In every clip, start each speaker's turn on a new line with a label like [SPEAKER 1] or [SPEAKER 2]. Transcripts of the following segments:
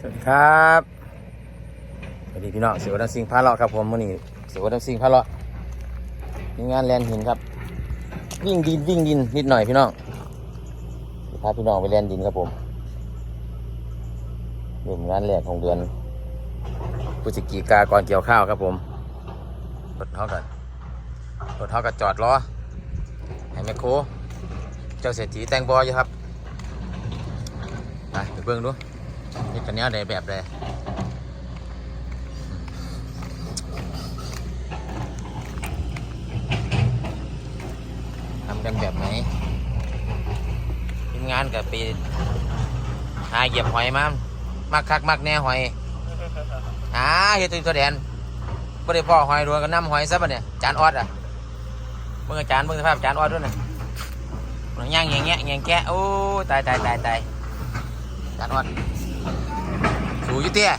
[SPEAKER 1] สวัสดีครับสวัสดีพี่น้องเสียวดังซิงพาเลาะครับผมวันนี้เสียวดังซิงพาเลาะมีงานแลนหินครับ วิ่งดินวิ่งดินนิดหน่อยพี่น้องพาพี่น้องไปแลนดินครับผมเริ่มงานแรกของเดือนพฤศจิกาก่อนเกี่ยวข้าวครับผมรถเท่ากันรถเท่ากับจอดรอให้แมคโครเจ้าเศรษฐีแตงบอยครับไปเบิ่งดู กันเนี้ยได้แบบเลยทำกันแบบไหนทีมงานกับปีหาเหยียบหอยมามักคักมักแน่หอยอ่าเฮ็ดตัวตัวแดนบ่ได้พ่อหอยรวนก็น้ำหอยซะปะเนี่ยจานออดอะเบิ่อจารย์เบิ่งสภาพจานออดด้วยนะมันย่างอย่างเงี้ยอย่างแกะโอ้ตายตายตายตายจานออด อยู่เตี้ย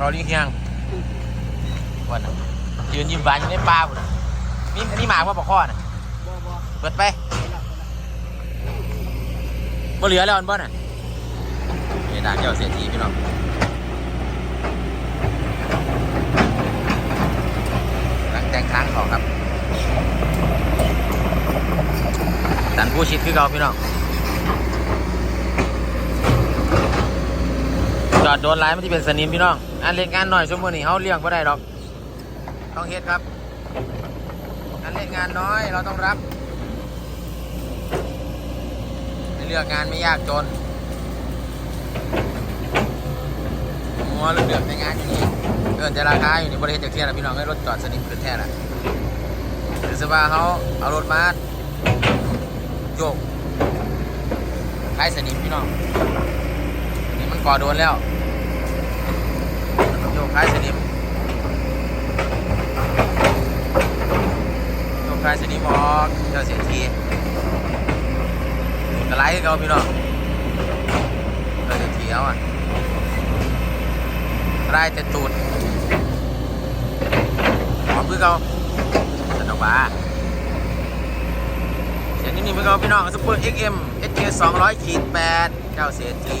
[SPEAKER 1] รอลิงเฮียงวันน่ะยืนยิ้มหวานอยู่ในป่าพุ่นน่ะนี่นี่หมาว่าปลาข้อน่ะเปิดไปบ่เหลือแล้วอันบ่น่ะนี่ด่านเจ้าเสียทีพี่น้องหลังแต่งค้างเขาครับ ดันผู้ชิดคือเก่าพี่น้องจอดโดนไล่มันที่เป็นสนิมพี่น้องอันเล่นงานหน่อยชั่วโมงนี้เขาเลี้ยงก็ได้ดอก ต้องเฮ็ดครับอันเล่นงานน้อยเราต้องรับเลือกงานไม่ยากจนมัวเลือกในงานอยู่นี่เกินแต่ราคาอยู่ในบริเวณจากเที่ยนะพี่น้องให้รถจอดสนิมขึ้นแท้ละหรือสว่าเขาเอารถมา โยกคล้ายสนิมพี่น้องนี่มันก่อโดนแล้วโยกคล้ายสนิมโยกคล้ายสนิมออกเจ้าเสียทีกระไรเขาพี่น้องเจ้าเสียทีเอาอะกระไรแต่ตูดหอมคือเขาสนุกบ้า เสียงนิ่มๆไปก่อนพี่น้องซุปเปอร์ XM SK 200ขีด8เจ้าเสียที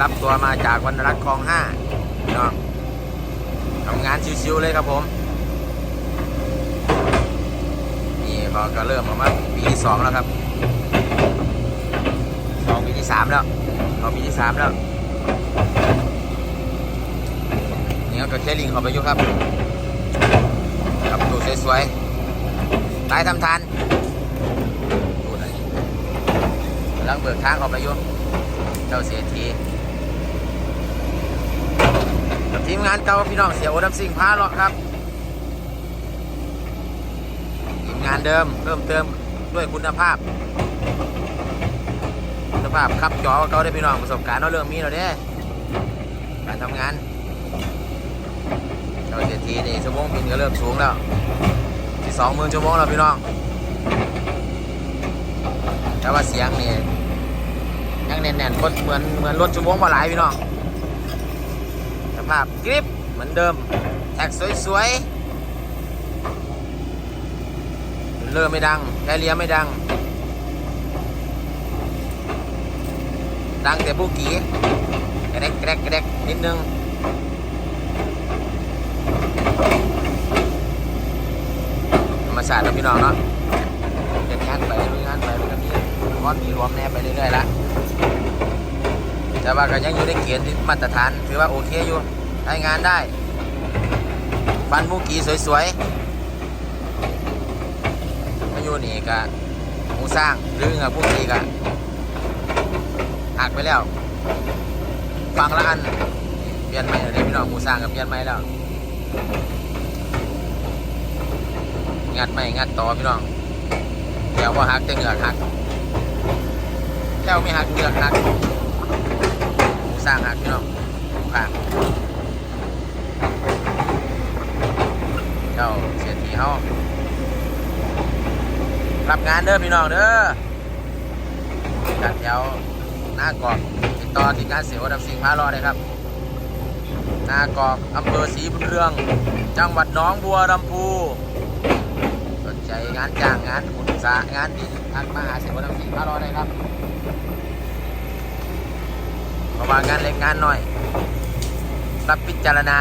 [SPEAKER 1] รับตัวมาจากวันรักคลอง5พี่น้องทำงานชิวๆเลยครับผม นี่พอก็เริ่มออกมาปีที่2แล้วครับสองปีที่3แล้วเอาปีที่3แล้วนี่ก็แค่ลิงเข้าไปอยู่ครับครับ สวยๆตายทำทานดูหน่อยกำลังเบิกทางออกไปยุ่เจ้าเสียทีทีมงานเก่าพี่น้องเสียโอดัมซิงพาเลาะครับทีมงานเดิมเพิ่มเติมด้วยคุณภาพ คุณภาพครับจอเขาได้พี่น้องประสบการณ์เราเรื่องมีเราเด้การทำงาน เจ้าเศรษฐีนี่ชั่วโมงบินก็เริ่มสูงแล้ว ที่สองหมื่นชั่วโมงแล้วพี่น้อง แต่ว่าเสียงนี่ยังแน่นๆคนเหมือนเหมือนรถชั่วโมงมาหลายพี่น้องสภาพกริปเหมือนเดิม แท็กสวยๆ เริ่มไม่ดังแคเรียไม่ดัง ดังแต่ผู้กี้กระเดกกระเดกกระเดกนิดนึง ธรรมชาตินะพี่น้องเนาะเป็นงานไปลุยงานไปมันก็มีคอนมีรวมแน่ไปเรื่อยๆละแต่ว่าก็ยังอยู่ในเกณฑ์ที่มาตรฐาน ถือว่าโอเคอยู่ใช้งานได้ฟันมูกีสวยๆมาอยู่นี่ก็มูสร้างหรือกับผู้กีก็หักไปแล้วฟังละอันเปลี่ยนใหม่เลยพี่น้องมูสร้างกับเปลี่ยนใหม่แล้ว งัดไม่งัดต่อพี่น้องแถวว่าหักแต่เหงือกหักแถวไม่หักเหงือกหักสร้างหักพี่น้องข้าเจ้าเสียทีเฮารับงานเด้อพี่น้องเด้อจากแถวหน้ากรอบติดต่อที่การเสียวดับสิ่งพารอเลยครับ นากอกอำเภอศรีบุญเรือง จังหวัดหนองบัวลำพู สนใจงานจ้างงานบุญสางานดีทักมาหาเสียงวันน้ำสีมารอได้ครับเพราะว่างานเล็กงานน้อย รับพิจารณา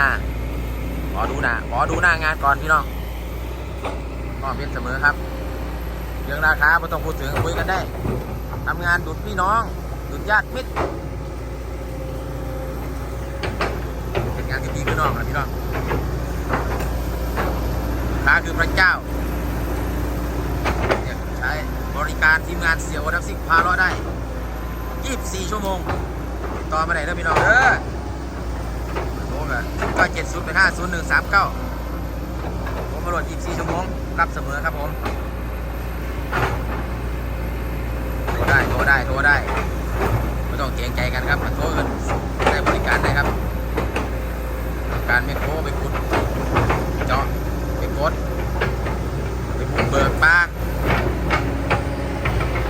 [SPEAKER 1] ขอดูหน้าขอดูหน้างานก่อนพี่น้องก็เป็นเสมอครับ เรื่องราคาไม่ต้องพูดถึงคุยกันได้ทำงานดุดพี่น้องดุดญาติมิตร งานที่ดีพี่น้องนะพี่น้องราคือพระเจ้าเนี่ยใช้บริการทีมงานเสียวดับซิกพาเราะได้ 24 ชั่วโมง ติดต่อมาได้เลยพี่น้องเด้อโทรกันก็เจ็ดศูนย์เป็นห้าศูนย์หนึ่งสามเก้าผมมาโหลด24 ชั่วโมง รับเสมอครับผมโทรได้โทรได้โทรได้ไม่ต้องเกรงใจกันครับโทรกันได้บริการได้ครับ การไม่โทรไปขุดเจาะไปกดไปบุกเบิกปาก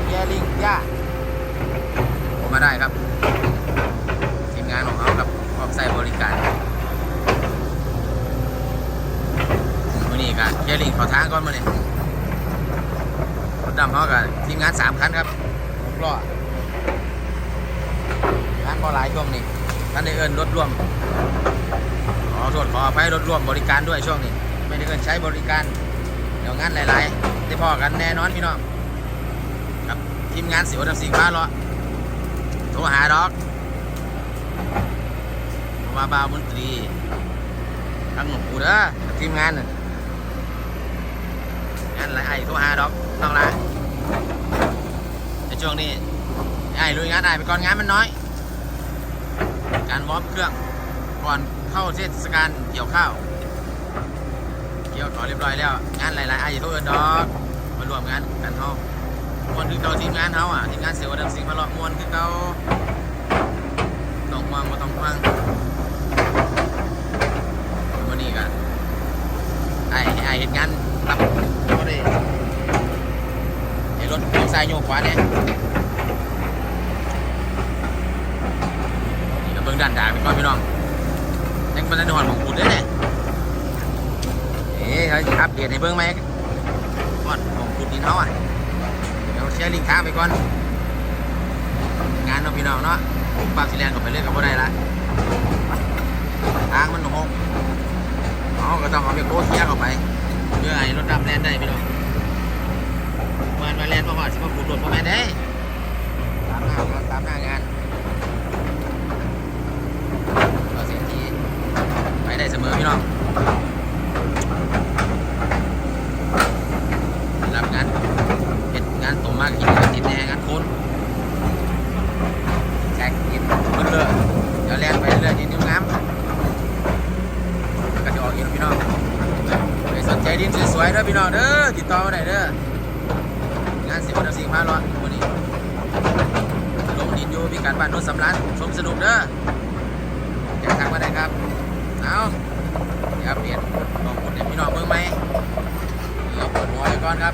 [SPEAKER 1] แย่ลิงย่าโทรมาได้ครับทีมงานของเขาครับพร้อมใส่บริการมื่อนี้กันแย่ลิงขอทางก่อนมาเนี่ยรถดำเขากับทีมงานสามคันครับหกล้องานบอหลายช่วงนี้ท่านได้เอินรถร่วม ขอโทษขออภัยรถร่วมบริการด้วยช่วงนี้ ไม่ได้เอินใช้บริการ เดี๋ยวงานหลายๆได้พอกันแน่นอนพี่น้องครับทีมงานสิวดับสิงฟ้าเลาะโทรหาดอกมาบ่าวมนตรีทั้งหมดกูเด้อทีมงานน่ะงานหลายไอ้โทรหาดอกน้องละในช่วงนี้ไอ้ลุยงานไอ้ไปก่อนงานมันน้อย การวอร์มเครื่องก่อน เข้าเทศกาลเกี่ยวข้าว เกี่ยวขอเรียบร้อยแล้ว งานหลายๆไอ้อย่าโทษเอินดอกมารวมงานกันเฮามวนคือเก่าทีมงานเฮาอะทีมงานเสียวดังสิงมาเลาะมวนคือเก่าต้องห่วงมาต้องห่วงวันนี้กันไอ้ไอ้เห็นงานรับก็ได้ไอ้รถโยกซ้ายโยกขวาเนี่ยนี่ก็เบิ่งด้านด่างไปก่อนพี่น้อง ยังเป็นในหอนของคุณเด้เนี่ยเอ๊ะเขาอัปเดตให้เบิ่งไหมก่อนของคุณดินเขาอะเดี๋ยวแชร์ลิงค้างไปก่อน งานเนาพี่น้องเนาะปากสิแลนก็ไปเรื่อยกับบ่ได้ละทางมันหกอ๋อก็ต้องเอาไปโค้ชเทียเข้าไปเพื่อให้รถดำแลนได้พี่น้องเมื่อมาแลนมาหอดสิมาขุดรถมาแม่ได้ตามหน้าตามหน้างานก็เสียทีไปได้เสมอพี่น้องรับงานเห็ดงานตรงมากกินงานติดแน่งานโคนแจกกินเบิ่งเลยเดี๋ยวแลนไปเรื่อยๆยิ้มงาม ก็จะออกอีกแล้วพี่น้องใครสนใจ ดินสวยๆเด้อพี่น้องเด้อติดต่อมาได้เด้องานสิบวันสี่พันร้อยวันนี้ลงดินอยู่พิกัดบ้านโนนสำรันชมสนุกเด้ออยากทักมาได้ครับเอาเดี๋ยวเปลี่ยนลองกดให้พี่น้องเบิ่งไหมเดี๋ยวเปิดหัวไปก่อนครับ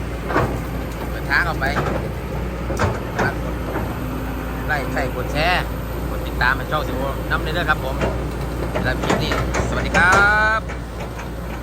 [SPEAKER 1] เปิดทางออกไปกดไลค์ใส่กดแชร์กดติดตามให้ช่องสิโอน้ำเลยเด้อครับผมสำหรับคลิปนี้สวัสดีครับ